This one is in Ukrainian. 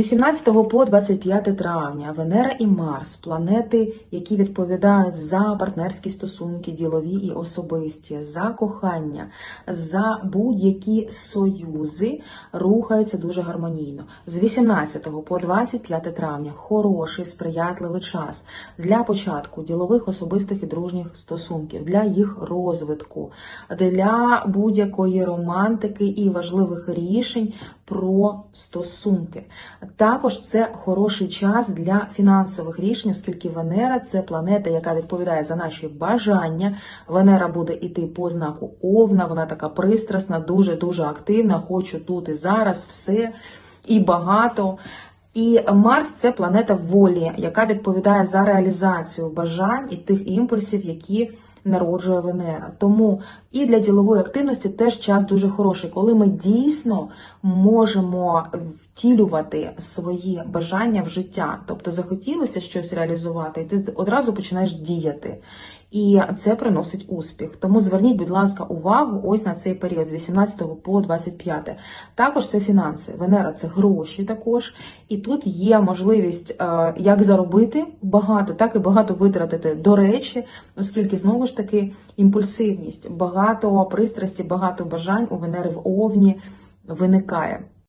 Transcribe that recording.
18 по 25 травня Венера і Марс планети, які відповідають за партнерські стосунки, ділові і особисті, за кохання, за будь-які союзи, рухаються дуже гармонійно. З 18 по 25 травня хороший сприятливий час для початку ділових, особистих і дружніх стосунків, для їх розвитку, для будь-якої романтики і важливих рішень про стосунки. Також це хороший час для фінансових рішень, оскільки Венера це планета, яка відповідає за наші бажання. Венера буде йти по знаку Овна, вона така пристрасна, дуже дуже активна. Хочу тут і зараз все і багато. І Марс це планета волі, яка відповідає за реалізацію бажань і тих імпульсів, які народжує Венера. Тому і для ділової активності теж час дуже хороший, коли ми дійсно можемо втілювати свої бажання в життя. Тобто захотілося щось реалізувати, і ти одразу починаєш діяти. І це приносить успіх. Тому зверніть, будь ласка, увагу ось на цей період з 18 по 25. Також це фінанси. Венера це гроші також. І тут є можливість е, як заробити багато, так і багато витратити. До речі, оскільки знову ж таки імпульсивність, багато пристрасті, багато бажань у Венери в Овні виникає.